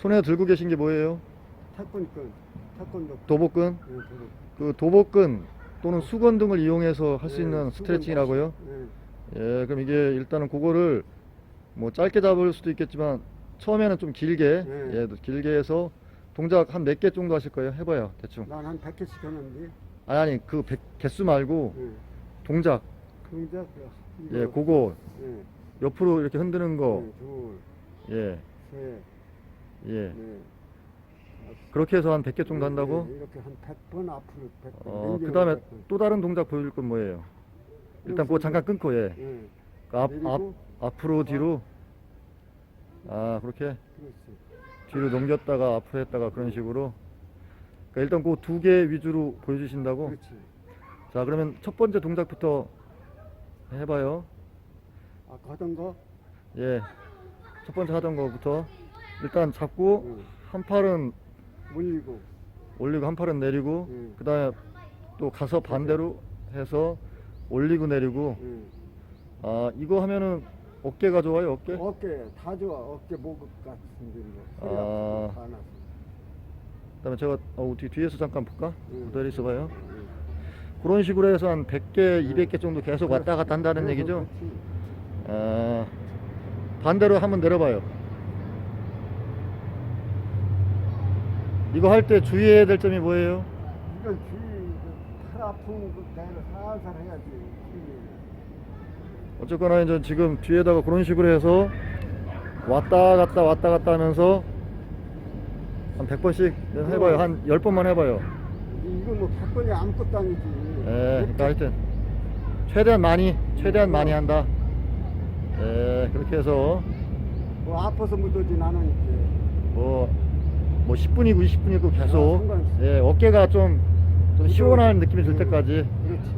손에 들고 계신 게 뭐예요? 태권권, 태권도. 도복근? 예, 도복. 그 도복근 또는 수건 등을 이용해서 할 수 예, 있는 수건 스트레칭이라고요? 예. 예, 그럼 이게 일단은 그거를 뭐 짧게 잡을 수도 있겠지만 처음에는 좀 길게, 네. 예, 길게 해서 동작 한 몇 개 정도 하실 거예요? 해봐요, 대충. 난한 100개씩 하는데. 아니, 아니, 그 백- 개수 말고 예. 동작. 동작, 이거. 예, 그거 예. 옆으로 이렇게 흔드는 거, 예, 둘, 예, 셋, 예. 넷. 그렇게 해서 한 100개 정도 예, 한다고? 예, 이렇게 한 100번 앞으로 100번. 어, 그 다음에 또 다른 동작 보여줄 건 뭐예요? 일단 그거 잠깐 끊고, 예. 예. 그 앞, 앞, 내리고. 앞으로, 뒤로. 아, 그렇게 그렇지. 뒤로 넘겼다가 앞으로 했다가 그런 식으로. 그러니까 일단 그 두 개 위주로 보여주신다고? 그렇지. 자, 그러면 첫 번째 동작부터 해봐요. 아까 하던 거. 예. 첫 번째 하던 거부터. 일단 잡고, 예. 한 팔은 올리고. 올리고, 한 팔은 내리고, 예. 그 다음에 또 가서 반대로 해서 올리고 내리고. 예. 아, 이거 하면은 어깨가 좋아요, 어깨? 어깨 다 좋아. 어깨 목ực 같은 데 허리 아. 아프고 다 나서. 그 다음에 제가 어, 뒤, 뒤에서 잠깐 볼까? 음. 그대로 있어봐요. 예. 그런 식으로 해서 한 100개, 200개 정도 계속 왔다 갔다 한다는 얘기죠? 아, 반대로 한번 내려봐요. 이거 할 때 주의해야 될 점이 뭐예요? 이건 주의 팔 아픈 거 대로 살살 해야지. 어쨌거나 이제 지금 뒤에다가 그런 식으로 해서 왔다 갔다 왔다 갔다 하면서 한 100번씩 해봐요. 한 10번만 해봐요. 이건 뭐 백번이 아무것도 아니지. 예, 그러니까 하여튼 최대한 많이, 최대한 많이 한다. 예, 그렇게 해서 뭐 아파서 못하진 않으니까. 뭐, 뭐 10분이고 20분이고 계속 아. 예, 어깨가 좀, 좀 시원한 느낌이 들 때까지 그렇지.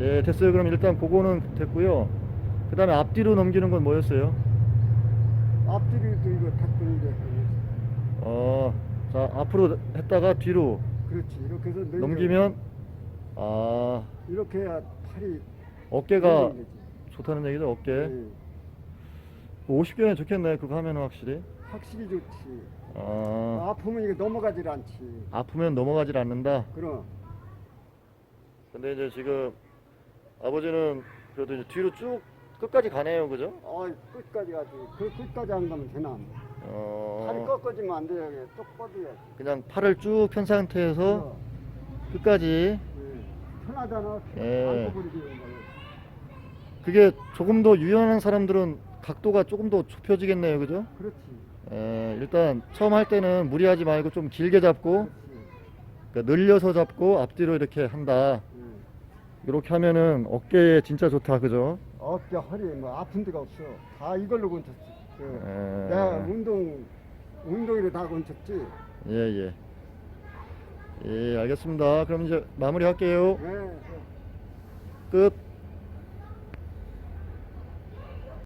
예, 됐어요. 그럼 일단 그거는 됐고요. 그 다음에 앞뒤로 넘기는 건 뭐였어요? 앞뒤로도 이거 백번인데. 어, 자, 앞으로 했다가 뒤로 그렇지. 이렇게 해서. 넘기면, 아, 이렇게 해야 팔이 어깨가. 좋다는 얘기죠, 어깨. 예. 50개는 좋겠네, 그거 하면은 확실히. 확실히 좋지. 아, 아프면 이게 넘어가질 않지. 아프면 넘어가질 않는다. 그럼. 근데 이제 지금 아버지는 그래도 이제 뒤로 쭉 끝까지 가네요, 그죠? 어, 끝까지 가지. 그 끝까지 안 가면 되나? 팔이 어, 꺾어지면 안 돼요. 이게 똑 뻗어야지. 그냥 팔을 쭉 편 상태에서 어, 끝까지 예. 편하잖아. 예. 안. 그게 조금 더 유연한 사람들은 각도가 조금 더 좁혀지겠네요, 그죠? 그렇지. 에, 일단 처음 할 때는 무리하지 말고 좀 길게 잡고. 그러니까 늘려서 잡고 앞뒤로 이렇게 한다. 예. 이렇게 하면은 어깨에 진짜 좋다, 그죠? 어깨, 허리 뭐 아픈 데가 없어. 다 이걸로 건쳤지. 그, 에, 내가 운동 운동으로 다 건쳤지. 예, 예. 예, 알겠습니다. 그럼 이제 마무리할게요. 예. 끝.